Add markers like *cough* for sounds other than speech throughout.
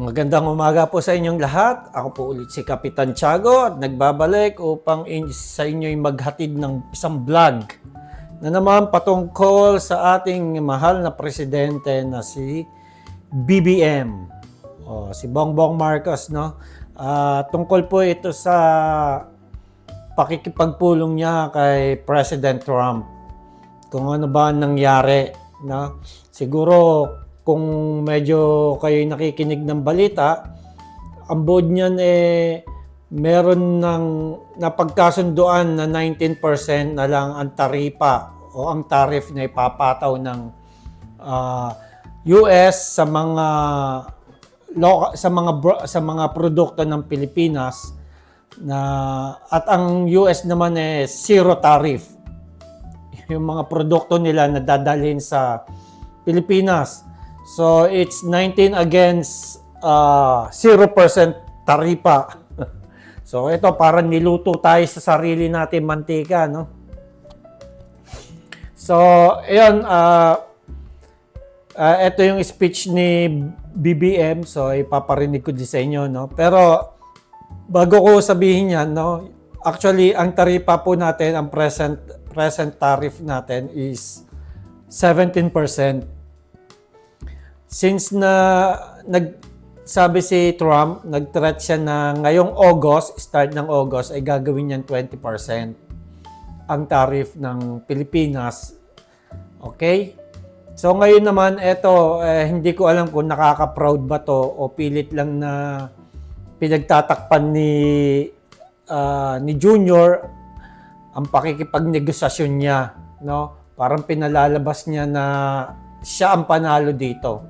Magandang umaga po sa inyong lahat. Ako po ulit si Kapitan Tiago at nagbabalik upang in- sa inyo'y maghatid ng isang vlog na naman patungkol sa ating mahal na presidente na si BBM. O, si Bongbong Marcos, no? Ah, tungkol po ito sa pakikipagpulong niya kay President Trump. Kung ano ba ang nangyari, no? Siguro kung medyo kayo nakikinig ng balita, ang board niyan eh meron ng napagkasunduan na 19% na lang ang taripa o ang tariff na ipapataw ng ah, US sa mga loka- sa mga sa mga produkto ng Pilipinas na at ang US naman eh zero tariff *laughs* yung mga produkto nila na dadalhin sa Pilipinas. So it's 19 against uh, 0% taripa. *laughs* so ito parang niluto tayo sa sarili natin mantika, no? So, ayun, uh, uh, ito yung speech ni BBM. So, ipaparinig ko din sa inyo, no? Pero, bago ko sabihin yan, no? Actually, ang taripa po natin, ang present, present tariff natin is 17%. Since na nag sabi si Trump, nag-threat siya na ngayong August, start ng August, ay gagawin niyan 20% ang tariff ng Pilipinas. Okay? So ngayon naman, eto, eh, hindi ko alam kung nakaka-proud ba to o pilit lang na pinagtatakpan ni ah, ni Junior ang pakikipagnegosasyon niya, no? Parang pinalalabas niya na siya ang panalo dito.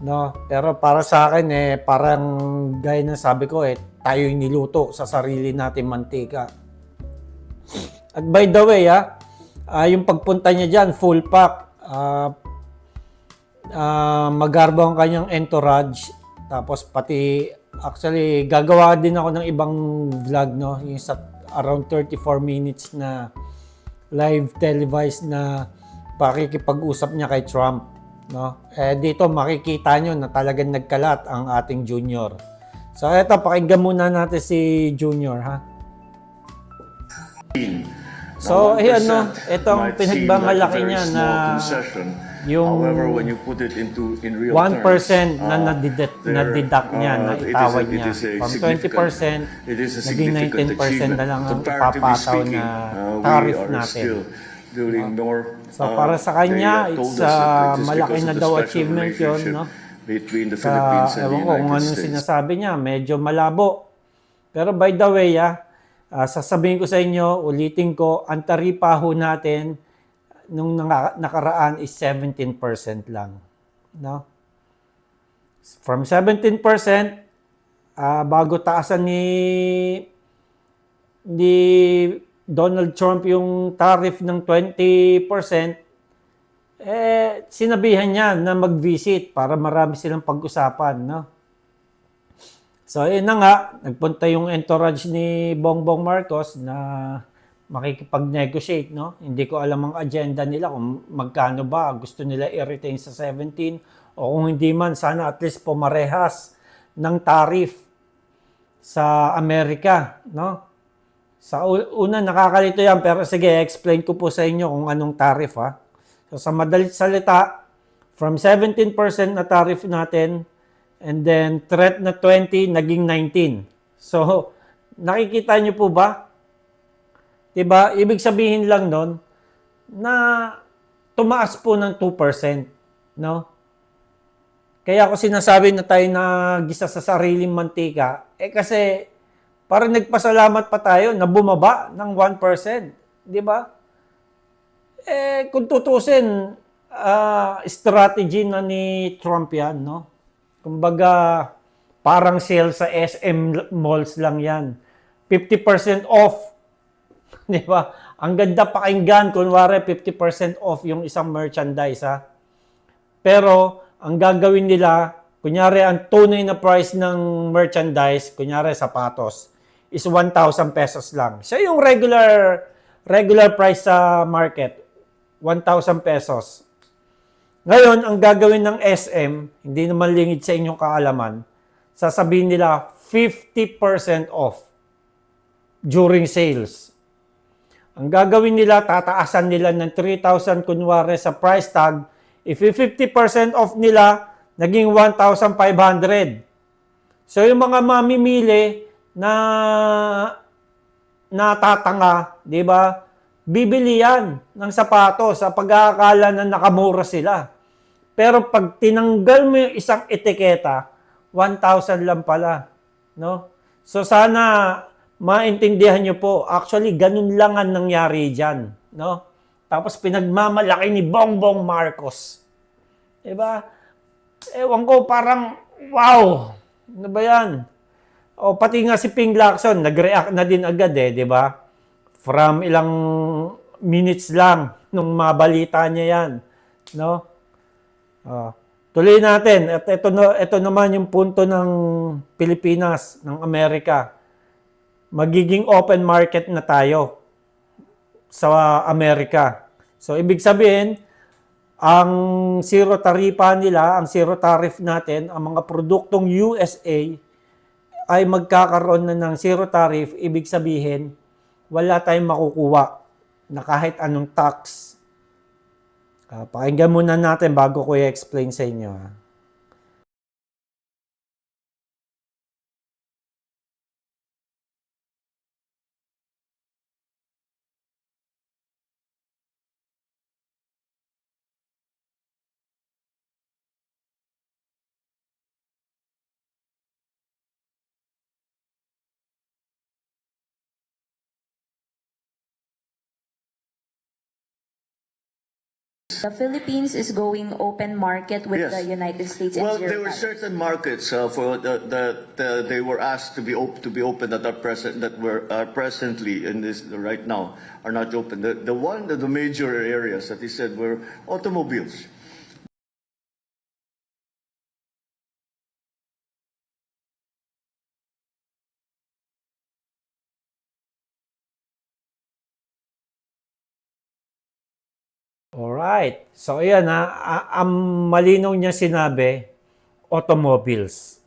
No? Pero para sa akin eh parang gaya ng sabi ko eh tayo yung niluto sa sarili natin mantika. At by the way ah, ah, yung pagpunta niya diyan full pack. Ah, ah, magarbo ang kanyang entourage. Tapos pati actually gagawa din ako ng ibang vlog no, yung sa around 34 minutes na live televised na pakikipag-usap niya kay Trump. No? Eh, dito makikita nyo na talagang nagkalat ang ating junior. So eto, pakinggan muna natin si junior ha. So, ayan no, itong pinagbamalaki niya na yung However, when you put it into in real 1% terms, na uh, nadideduct, there, na-deduct niya, uh, na it is a- itawad it niya. is From significant- 20%, it is a naging significant 19% na lang ang ipapataw na uh, tariff natin. still doing more, So, uh, para sa they, kanya, uh, it's, uh, malaki na daw achievement relationship no? Between the Philippines and the ewan ko kung United anong States. sinasabi niya, medyo malabo. Pero by the way, ah, ah, sasabihin ko sa inyo, ulitin ko, ang taripa ho natin nung nakaraan is 17% lang. No? From 17%, ah, bago taasan ni ni Donald Trump yung tariff ng 20%, eh, sinabihan niya na mag-visit para marami silang pag-usapan, no? So, yun na nga, nagpunta yung entourage ni Bongbong Marcos na makikipag-negotiate, no? Hindi ko alam ang agenda nila kung magkano ba gusto nila i-retain sa 17 o kung hindi man, sana at least pumarehas ng tariff sa Amerika, no? Sa una, nakakalito yan, pero sige, explain ko po sa inyo kung anong tariff, ha? So, sa madalit salita, from 17% na tariff natin, and then threat na 20, naging 19. So, nakikita nyo po ba? Diba? Ibig sabihin lang nun, na tumaas po ng 2%, no? Kaya ako sinasabi na tayo na gisa sa sariling mantika, eh kasi parang nagpasalamat pa tayo na bumaba ng 1%. Di ba? Eh, kung tutusin, ah, strategy na ni Trump yan, no? Kumbaga, parang sale sa SM malls lang yan. 50% off. *laughs* Di ba? Ang ganda pakinggan, kunwari 50% off yung isang merchandise, ha? Pero, ang gagawin nila, kunyari, ang tunay na price ng merchandise, kunyari, sapatos, is 1,000 pesos lang. Siya yung regular regular price sa market, 1,000 pesos. Ngayon, ang gagawin ng SM, hindi naman lingid sa inyong kaalaman, sasabihin nila 50% off during sales. Ang gagawin nila, tataasan nila ng 3,000 kunwari sa price tag. If 50% off nila, naging 1,500. So yung mga mamimili na natatanga, di ba? Bibili yan ng sapatos sa pag-aakala na nakamura sila. Pero pag tinanggal mo yung isang etiketa, 1,000 lang pala. No? So sana maintindihan nyo po, actually ganun lang ang nangyari dyan. No? Tapos pinagmamalaki ni Bongbong Marcos. Diba? Ewan ko, parang, wow! Ano ba yan? O pati nga si Ping Lacson, nag-react na din agad eh, di ba? From ilang minutes lang nung mabalita niya yan. No? Oh. Tuloy natin. At ito, ito naman yung punto ng Pilipinas, ng Amerika. Magiging open market na tayo sa Amerika. So, ibig sabihin, ang zero tarifa nila, ang zero tariff natin, ang mga produktong USA ay magkakaroon na ng zero tariff, ibig sabihin, wala tayong makukuha na kahit anong tax. Uh, pakinggan muna natin bago ko i-explain sa inyo. Ha? The Philippines is going open market with Yes. the United States and Well, zero there were tariff. certain markets uh, for the, the, the, they were asked to be op- to be open that are present that were are presently in this right now are not open. The the one the, the major areas that he said were automobiles. Alright. So, ayan ha. Ang malinaw niya sinabi, automobiles.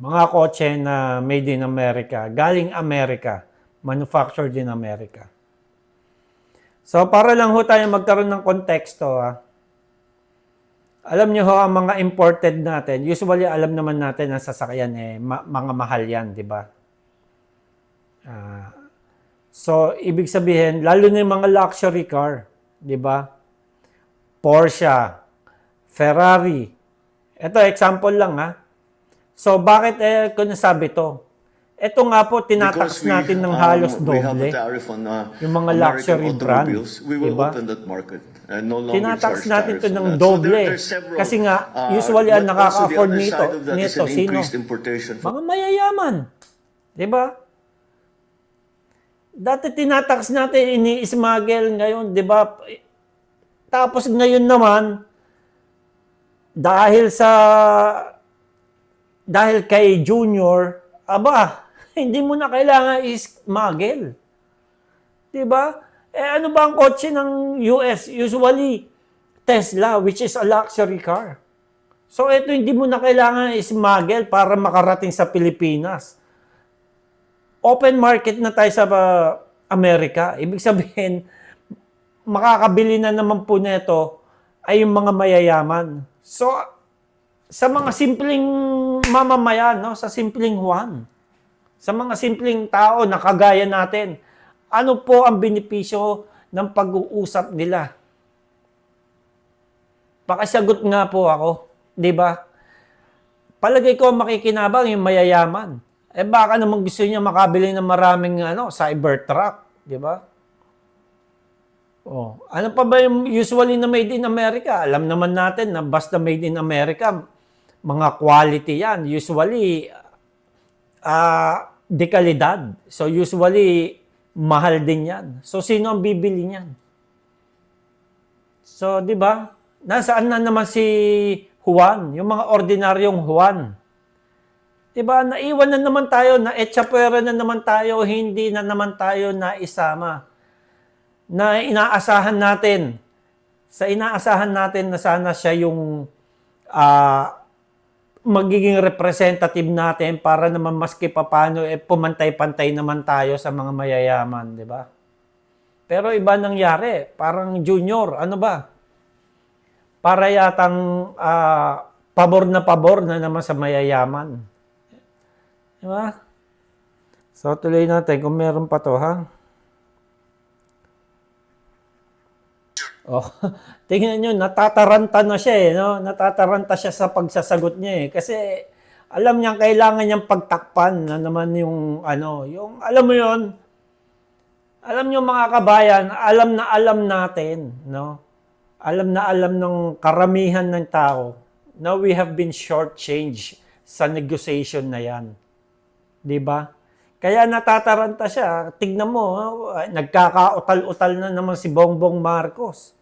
Mga kotse na made in America, galing America, manufactured in America. So, para lang ho tayo magkaroon ng konteksto ha. Alam niyo ho, ang mga imported natin, usually alam naman natin ang sasakyan eh, ma- mga mahal yan, di ba? Ah, so, ibig sabihin, lalo na yung mga luxury car, di ba? Porsche, Ferrari. Ito, example lang ha. So, bakit eh, ko nasabi to? Ito nga po, tinatax we, natin ng um, halos have doble. on uh, Yung mga American luxury brand. We will diba? open that market and no longer Tinatax natin tariffs to on ng doble. So there, several, Kasi nga, uh, usually ang the nakaka-afford nito, nito, sino? Mga mayayaman. Di ba? Dati tinatax natin, ini-smuggle ngayon, di ba? Tapos ngayon naman, dahil sa, dahil kay Junior, aba, *laughs* hindi mo na kailangan i-smuggle. Di ba? Eh ano ba ang kotse ng US? Usually, Tesla, which is a luxury car. So ito hindi mo na kailangan i-smuggle para makarating sa Pilipinas. Open market na tayo sa uh, Amerika. Ibig sabihin, makakabili na naman po nito ay yung mga mayayaman. So, sa mga simpleng mamamayan, no? sa simpleng Juan, sa mga simpleng tao na kagaya natin, ano po ang benepisyo ng pag-uusap nila? Pakisagot nga po ako, di ba? Palagay ko makikinabang yung mayayaman. Eh baka naman gusto niya makabili ng maraming ano, cybertruck, di ba? Oh, ano pa ba yung usually na made in America? Alam naman natin na basta made in America, mga quality yan. Usually, ah, de kalidad. So usually, mahal din yan. So sino ang bibili niyan? So, di ba? Nasaan na naman si Juan? Yung mga ordinaryong Juan. Di ba? Naiwan na naman tayo, na etchapwera na naman tayo, hindi na naman tayo na isama. Na inaasahan natin. Sa inaasahan natin na sana siya yung ah, magiging representative natin para naman maski papano eh pumantay-pantay naman tayo sa mga mayayaman, di ba? Pero iba nangyari, parang junior, ano ba? Para yatang ah, pabor na pabor na naman sa mayayaman. Di ba? So tuloy natin kung meron pa to, ha? Oh, *laughs* tingnan nyo, natataranta na siya eh, no? Natataranta siya sa pagsasagot niya eh. Kasi alam niya kailangan niyang pagtakpan na naman yung ano, yung alam mo yon alam niyo mga kabayan, alam na alam natin, no? Alam na alam ng karamihan ng tao na we have been shortchanged sa negotiation na yan. 'Di ba? Kaya natataranta siya. Tignan mo, nagkakautal-utal na naman si Bongbong Marcos.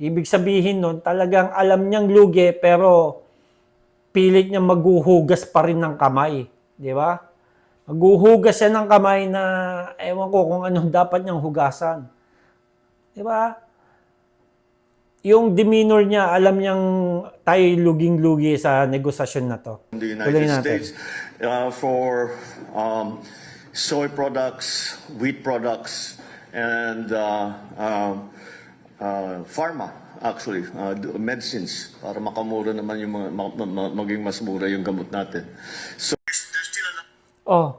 Ibig sabihin nun, talagang alam niyang lugi pero pilit niya maghuhugas pa rin ng kamay. Di ba? Maghuhugas siya ng kamay na ewan ko kung anong dapat niyang hugasan. Di ba? Yung demeanor niya, alam niyang tayo luging-lugi sa negosasyon na to. in the United. States uh, for um, soy products, wheat products, and uh, um, uh, pharma, actually, uh, medicines, para makamura naman yung mga, ma- ma- ma- maging mas mura yung gamot natin. So, Oh.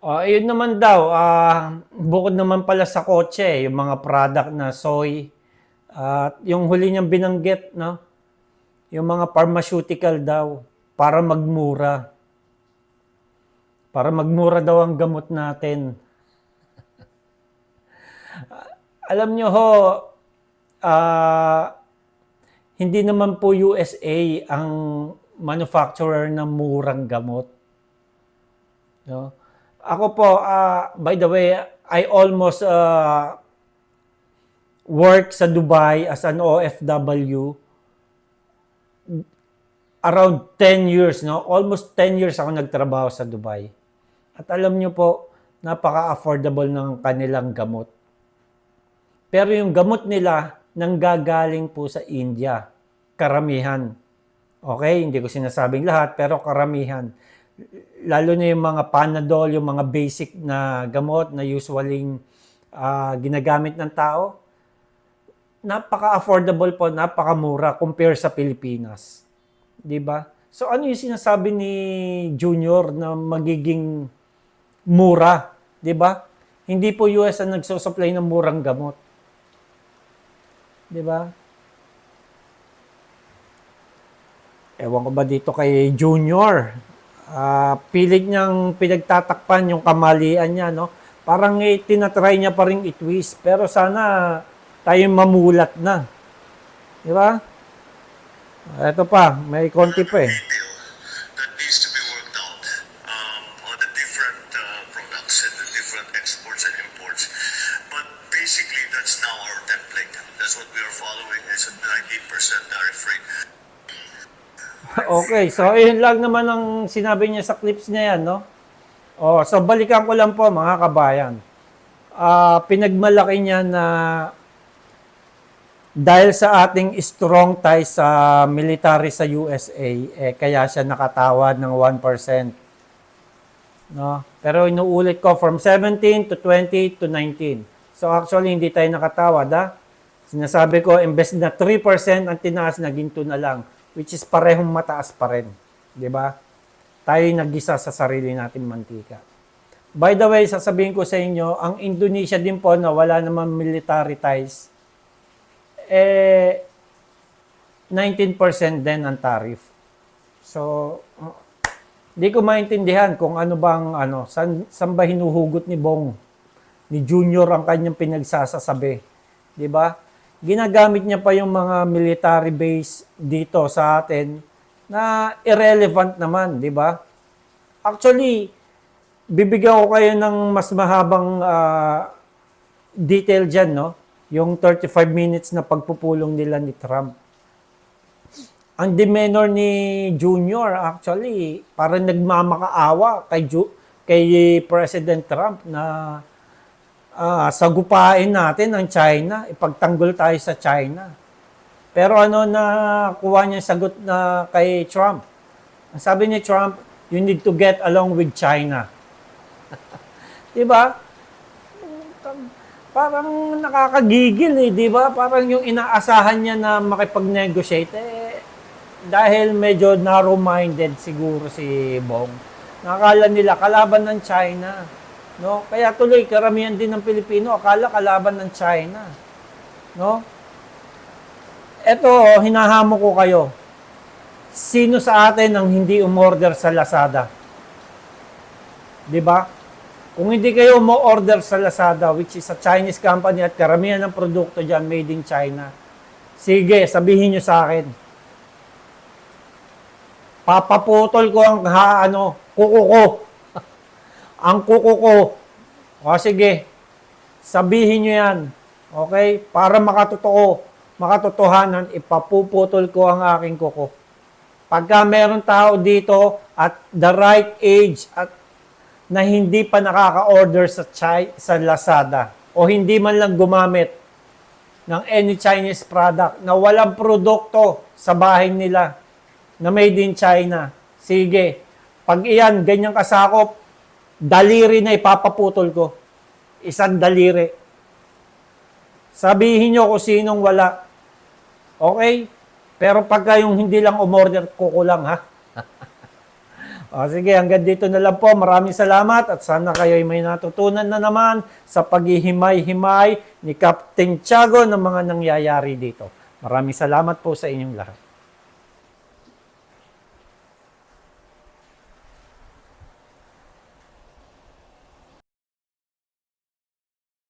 Oh, ayun naman daw, ah, bukod naman pala sa kotse, yung mga product na soy, at yung huli niyang binanggit, no? Yung mga pharmaceutical daw, para magmura. Para magmura daw ang gamot natin. *laughs* Alam niyo ho, ah, hindi naman po USA ang manufacturer ng murang gamot. No? Ako po, ah, by the way, I almost uh, work sa Dubai as an OFW around 10 years, no? Almost 10 years ako nagtrabaho sa Dubai. At alam nyo po, napaka-affordable ng kanilang gamot. Pero yung gamot nila, nanggagaling po sa India. Karamihan. Okay, hindi ko sinasabing lahat, pero karamihan. Lalo na yung mga Panadol, yung mga basic na gamot na usually ah, ginagamit ng tao, napaka-affordable po, napakamura compare sa Pilipinas. 'Di ba? So ano yung sinasabi ni Junior na magiging mura, 'di ba? Hindi po US ang nagsusupply ng murang gamot. 'Di ba? Ewan ko ba dito kay Junior? Ah, pilit niyang pinagtatakpan yung kamalian niya, no? Parang eh, tinatry niya pa rin itwist. Pero sana tayo mamulat na. Di ba? Ito pa, may konti pa eh. deal that needs to be worked out on the different uh, products and the different exports and imports. But basically, that's now our template. That's what we are following is a 19% tariff rate. Okay, so ayun lang naman ang sinabi niya sa clips niya yan, no? Oh, so balikan ko lang po mga kabayan. Ah, pinagmalaki niya na dahil sa ating strong ties sa military sa USA, eh, kaya siya nakatawad ng 1%. No? Pero inuulit ko from 17 to 20 to 19. So actually hindi tayo nakatawad ha. Sinasabi ko imbes na 3% ang tinaas naging 2 na lang which is parehong mataas pa rin, ba? Tayo nagisa sa sarili nating mantika. By the way, sasabihin ko sa inyo, ang Indonesia din po na wala naman military ties, eh, 19% din ang tariff. So, uh, di ko maintindihan kung ano bang, ano, san, san ba hinuhugot ni Bong, ni Junior ang kanyang pinagsasasabi. Di ba? Ginagamit niya pa yung mga military base dito sa atin na irrelevant naman, di ba? Actually, bibigyan ko kayo ng mas mahabang ah, detail dyan, no? Yung 35 minutes na pagpupulong nila ni Trump. Ang demeanor ni Junior, actually, parang nagmamakaawa kay, Ju- kay President Trump na ah, sagupain natin ang China, ipagtanggol tayo sa China. Pero ano na kuha niya sagot na kay Trump? Ang sabi ni Trump, you need to get along with China. *laughs* 'Di ba? Parang nakakagigil eh, 'di ba? Parang yung inaasahan niya na makipag-negotiate eh, dahil medyo narrow-minded siguro si Bong. Nakakala nila kalaban ng China. No? Kaya tuloy karamihan din ng Pilipino akala kalaban ng China. No? Eto, hinahamo ko kayo. Sino sa atin ang hindi umorder sa Lazada? 'Di ba? Kung hindi kayo mo-order sa Lazada, which is a Chinese company at karamihan ng produkto dyan made in China, sige, sabihin nyo sa akin. Papaputol ko ang ha, ano, kuko ko. *laughs* ang kuko ko. O sige, sabihin nyo yan. Okay? Para makatotoo, makatotohanan, ipapuputol ko ang aking kuko. Pagka meron tao dito at the right age at na hindi pa nakaka-order sa Chai, sa Lazada o hindi man lang gumamit ng any Chinese product na walang produkto sa bahay nila na made in China. Sige, pag iyan, ganyang kasakop, daliri na ipapaputol ko. Isang daliri. Sabihin nyo kung sinong wala. Okay? Pero pagka yung hindi lang umorder, kukulang ha. *laughs* O sige, hanggang dito na lang po. Maraming salamat at sana kayo ay may natutunan na naman sa paghihimay-himay ni Captain Tiago ng mga nangyayari dito. Maraming salamat po sa inyong lahat.